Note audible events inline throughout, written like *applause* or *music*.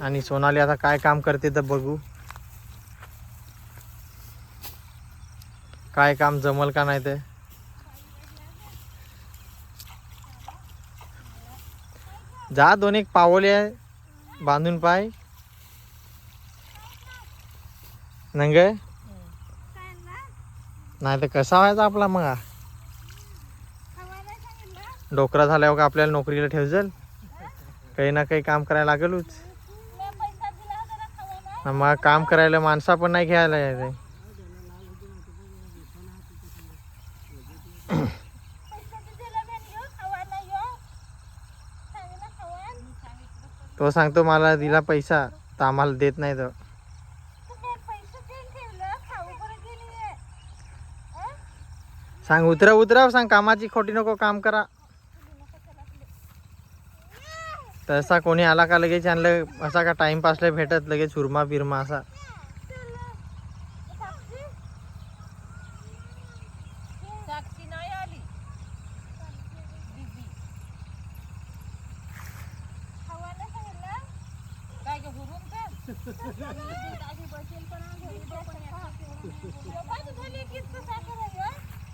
आणि सोनाली आता काय काम करते तर बघू. काय काम जमल का नाही ते. जा दोन एक पावले आहे बांधून पाय. नंग. नाही तर कसा व्हायचा आपला मग? डोकरा झाल्यावर का आपल्याला नोकरीला ठेवजल काही ना काही काम करायला लागेलच. मग काम करायला माणसा पण नाही घ्यायला येते तो सांगतो मला दिला पैसा तर आम्हाला देत नाही तो. सांग उतरा उतराव सांग कामाची खोटी नको काम करा. तसा कोणी आला का लगेच आणलं असा का टाइमपासला भेटत लगेच हुरमा बिरमा असा.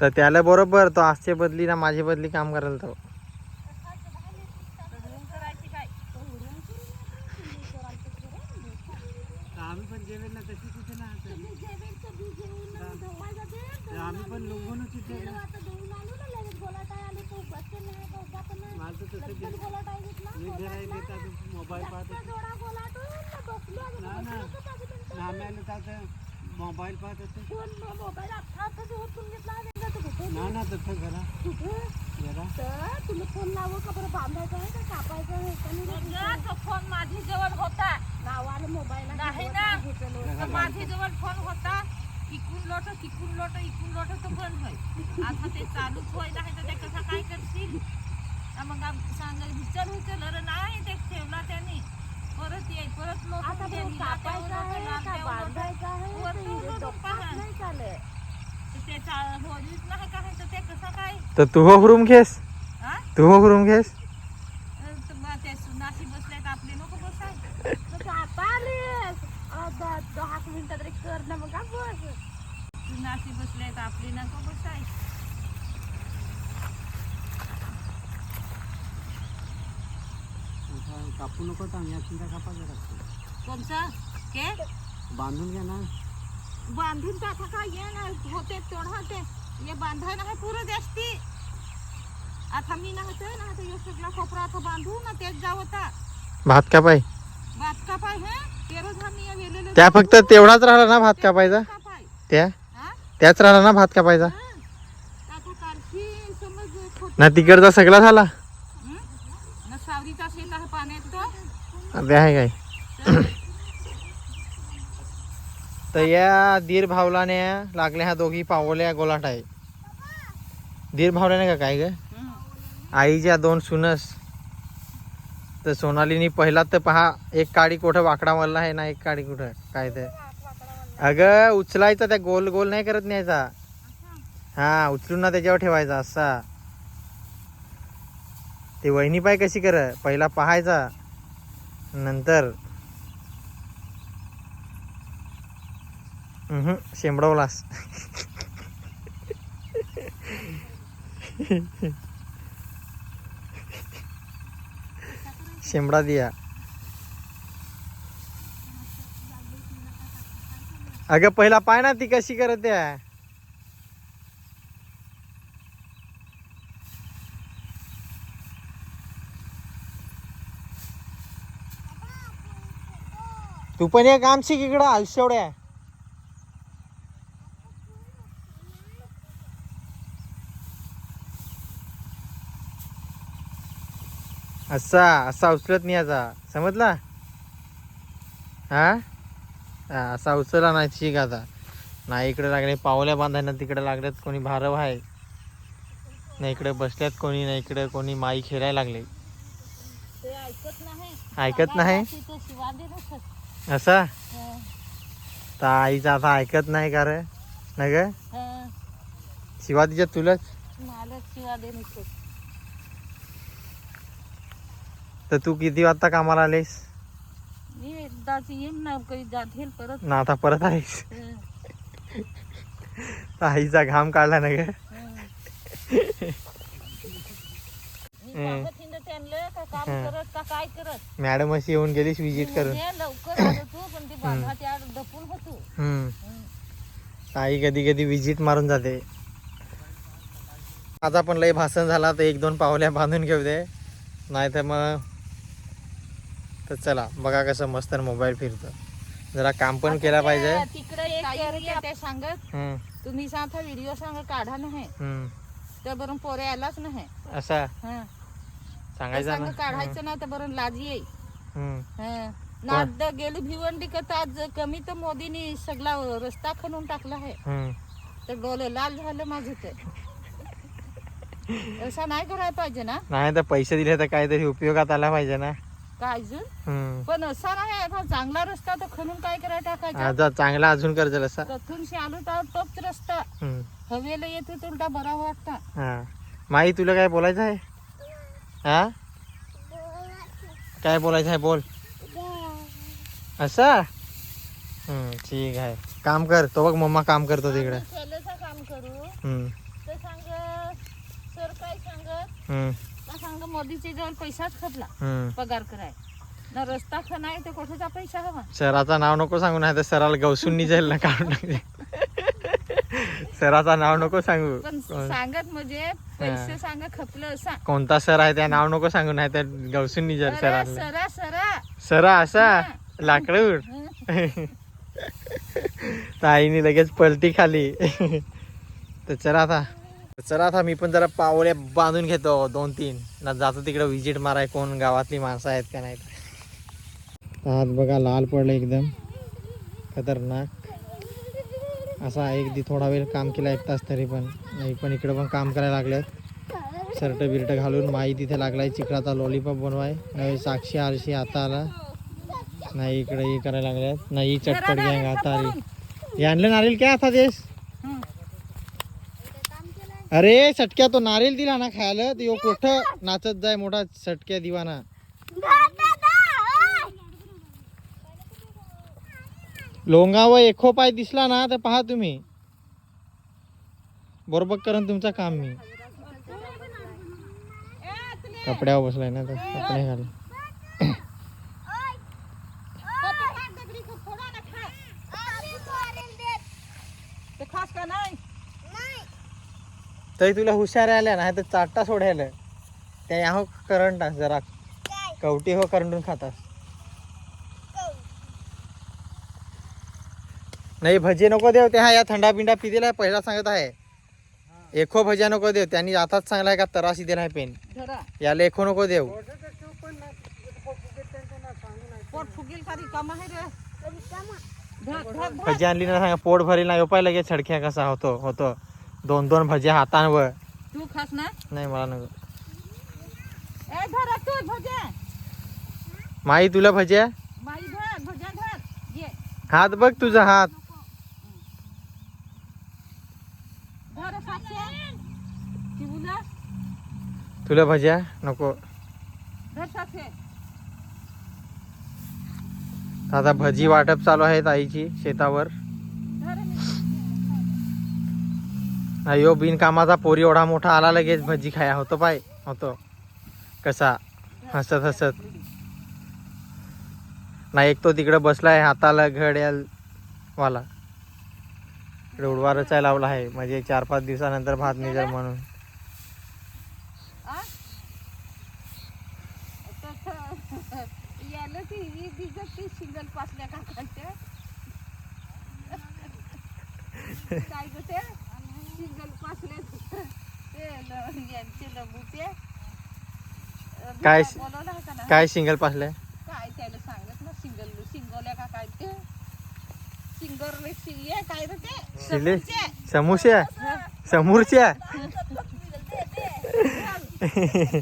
तर त्याला बरोबर तो आजचे बदली ना माझी बदली काम करायला तो हुरून करायची काय आम्ही पण जेवेल ना तशी कुठे ना आम्ही पण लोंबूनच इथे तसं मी आता मोबाईल पाहत. होते. ना ना तर आता मोबाईल पाहत होते. ना ना तसं घरा तुला फोन लावू का बरं? बांधायचं आहे का? कापायचं आहे? का नाही? अगं, तो फोन माझी जवळ होता. नावाला मोबाईल आहे. नाही ना. तर माझी जवळ फोन होता. इकून लोट तिकून लोट इकून लोट तर बंद होय. आता ते चालूच होय नाही तर ते कसं काय करशील? आ मग आम- सांग विचार विचार अरे नाही ते ठेवला त्यांनी. परत ये परत लोट आता कापायचं आहे का बांधायचं आहे वर ते तो लोटून डोक्यात पहा. नाही चालत. ते चा- होलीच नाही काय तर ते कसं काय? तर तू हो हुरूम घेस. हा तू हो हुरूम घेस कापू नको तर या चिंता कापा जरा कोणचा? के? बांधून घ्या ना. बांधून टाका का ये ना होते तेवढा ते ये बांधाय नाही पुरं जास्ती. आता मी ना होते ना ते यो सगळा कोपरा आता बांधू ना तेच जाव होता भात कापाय भात कापाय हे? तेरो धामी या वेलेले त्या फक्त तेवढाच राहिला ना भात कापायचा कापाय त्या? हा? त्याच राहिला ना भात कापायचा हा. आता समज खोट ना तिकडचा सगळा झाला? ना सावरीचा शेत आहे पाण्यात तो. ते आहे काय? तर तर या दीर भावलाने लागल्या ह्या दोघी पावल्या गोलाट आहे. दीर भावल्याने का काय ग? आईच्या दोन सुनस. तर सोनालीनी पहिला तर पहा एक काडी कुठं वाकडा मारला आहे ना एक काडी कुठं? काय ते? अगं उचलायचा त्या गोल गोल नाही करत न्यायचा. हा उचलून ना त्याच्यावर ठेवायचा असा. ते वहिनी पाय कशी कर? पहिला पाहायचा. नंतर शेंबडवलास शेंबडा दिया अगं पहिला पाय ना ती कशी करत आहे तू पण एक काम शिक इकडं आयुष्यवड्या असा असा उचलत नाही याचा समजला? हा? हा, असा उचलला नाही शिक आता. नाही इकडे लागले पावल्या बांधायला तिकडे लागल्यात कोणी भारव आहे नाही इकडे बसल्यात कोणी नाही इकडे कोणी माई खेळायला लागले. ऐकत नाही. नाही? असा? तर आईचं आता ऐकत नाही का रे? ना ग शिवा तिच्या तुलाच शिवा दे तर तू किती वाजता कामाला आलीस? मी एकदाच येईन ना जातील परत. ना आता परत आहेस हं, आईचा घाम काढला ना ग. काय करत? मॅडम अशी येऊन गेलीस विजिट करून. लवकर आलो तू पण ती बाधा त्या दपून होतो. हम्म. आई कधी कधी विजिट मारून जाते. माझा पण लय भाषण झाला तर एक दोन पावल्या बांधून घेऊ दे. नाही तर मग तर चला बघा कसं मस्त मोबाईल फिरतं. जरा काम पण केला पाहिजे. तिकडे एक area ते सांगत तुम्ही सांगता व्हिडिओ सांग काढा नाही. तर बरं पोरे आलाच नाही असा? हं. सांगायचं सांग ना. काढायचं नाही तर बरं लाजी येईल. हं. नाद गेली भिवंडी का आज कमी तर मोदीनी सगळा रस्ता खणून टाकला आहे. तर डोले लाल झालं माझं ते असं *laughs* नाही करायला पाहिजे ना. नाही तर पैसे दिले तर काहीतरी उपयोगात आला पाहिजे ना. काय अजून? हम्म. पण असा नाही आता चांगला रस्ता तर खणून काय करायला टाकायचा? आता चांगला अजून कर जरा असा. कथून आलो तर तोच रस्ता. हम्म. हवेला येतो तर उलटा बरा वाटता. हा. माई तुला काय बोलायचं आहे? हा? काय बोलायचं आहे बोल. असं? हम्म, ठीक आहे. काम कर. तो बघ मम्मा काम करतो तिकडे. काम करू. हम्म, तर सांग सर काय सांगत? हम्म, सांग मोदीचे जवळ पैसाच खपला हम्म. पगार कराय. ना रस्ता खणाय तर कुठेचा पैसा हवा? सराचं नाव नको सांगू नाही तर सराला गवसून जाईल ना काढून टाकते सराचं नाव नको सांगू. पण सांगत म्हणजे पैसे सांग खपलं असा कोणता सर आहे त्या नाव नको सांगू नाही तर गवसून जाईल सराला. सरा सरा. सरा असा? लाकडूड हं. ताईने लगेच पलटी खाली. तर चला आता. चला आता मी पण जरा पावल्या बांधून घेतो दोन तीन ना जातो तिकडे विजिट माराय कोण गावातली माणसं आहेत का नाही हात बघा लाल पडलं एकदम. खतरनाक. असा एक थोडा वेळ काम केला एक तास तरी पण. नाही पण इकडं पण काम करायला लागल्यात शर्ट बिर्ट घालून माई तिथे लागलाय चिकराचा लॉलीपॉप बनवाय. नाही साक्षी आरशी आता आला. नाही इकडे हे करायला लागल्यात नाही चटपट गँग आता आली. हे आणलं नारेल काय आता देश? अरे सटक्या तो नारेल दिला ना खायला तो कोठ नाचत जाय मोठा सटक्या दिवाना. लोंगा व एखो पाय दिसला ना तर पहा तुम्ही. बरोबर करून तुमचं काम मी. कपड्यावर बसलाय ना तर कपडे घाल ते खास का नाही तरी तुला हुशार आल्या ना तर चाटता सोडायला त्या या हो करंट जरा. कवटी हो करंटून खातास. नाही भजी नको देव त्या या थंडा बिंडा पिदेला पहिला सांगत आहे. एखो भज्या नको देव त्यांनी आताच चांगला आहे का तराशी दिला आहे पेन. याला एखो नको देव. भजी आणली ना सांगा पोट भरेल ना योपाय लगेच छडक्या कसा होतो होतो. दोन दोन भज्या हातांवर तू खास ना? नाही मला नको. ए धर तू भजे. माई तुला भज्या बाई धर भजा धर. ये. हात बघ तुझा हात. धर तुला भज्या? नको. धर आता भजी वाटप चालू आहेत आईची शेतावर. अयो बिनकामाचा पोरी एवढा मोठा आला लगेच भजी खाया होतो पाय. होतो. कसा? हसत हसत. नाही एक तो तिकडं बसलाय हाताला घड्याल वाला इकडे उडवा लावला आहे. म्हणजे चार पाच दिवसानंतर भात निघेल म्हणून. काय सिंगल पासले ते यांचे लंबूचे काय बोलवलं होतं ना. काय सिंगल पासल्या काय त्याला सांगत ना सिंगल सिंगोल्या का काय ते? सिंगर ये काय रे ते? शिले? समोरचे. समोश्या समोरच्या घर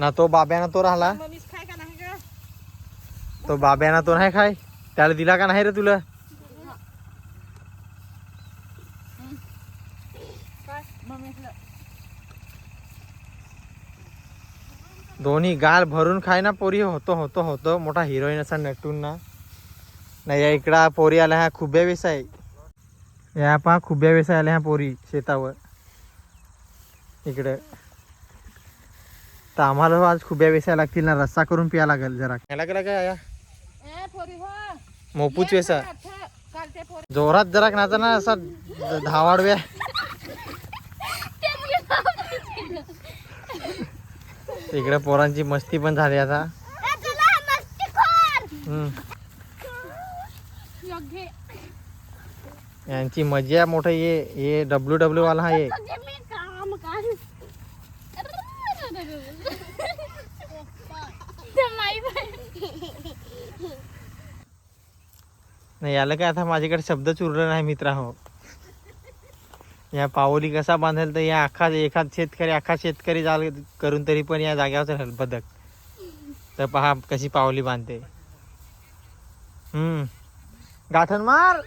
ना तो बाब्याना तो राहिला. मम्मीच खाय का नाही ग? तो बाब्याना तो नाही खाय. त्याला दिला का नाही रे तुला? दोन्ही गाल भरून खाय ना पोरी. होतो होतो होतो. मोठा हिरोईन असा नटून ना नाही या इकडा पोरी आल्या ह्या खुब्या वेसाय या पहा खुब्या वेसाय आल्या ह्या पोरी शेतावर. इकडे. तर आम्हाला आज खुब्या वेसाय लागतील ना रस्सा करून पिया लागेल जरा. गेला काय हो. मोपूच वेसा. जोरात जरा नाचा ना असा धावाडव्या इकडे पोरांची मस्ती पण झाली आता. यांची मजा मोठं ये ये डब्ल्यू डब्ल्यू वाला हा ये तुझे मी काम काय ते माई बाई. नाही याला काय आता माझ्याकडे शब्दच उरलं नाही मित्रा हो. या पावली कसा बांधेल तर या अख्खा एखाद शेतकरी अख्खा शेतकरी जाल करून तरी पण या जाग्यावर राहील बदक. तर पहा कशी पावली बांधते. हम्म. गाठण मार.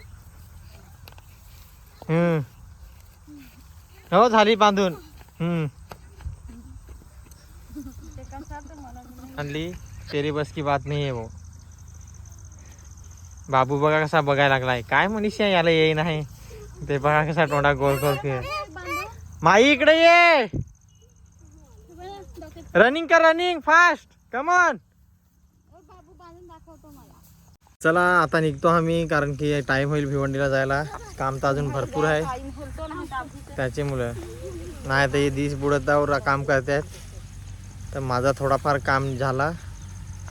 हम्म. हो झाली बांधून. हम्म. आणली. तेरी बस की बात नाही आहे वो। बाबू बघा कसा बघायला लागलाय? काय मनीषा याला येई नाही? ते बघा कसा तोंडा गोल गोल फिर माई इकडे ये! रनिंग कर रनिंग फास्ट कमॉन चला आता निघतो आम्ही कारण की टाइम होईल भिवंडीला जायला. काम तर अजून भरपूर आहे. त्याचे मुलं. नाही तर हे दिस बुडतावर काम करतात. तर माझा थोडाफार काम झाला.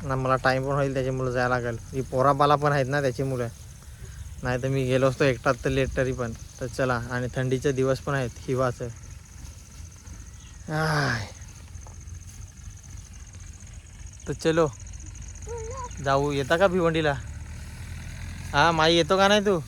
ना मला टाईम पण होईल त्याची मुलं जायला लागेल. ही पोराबाला पण आहेत ना त्याची मुलं नाही तर मी गेलो असतो एकटात तर लेट तरी पण. तर चला आणि थंडीचे दिवस पण आहेत हिवाचं आय. तर चलो. जाऊ येता का भिवंडीला? हा माई येतो का नाही तू?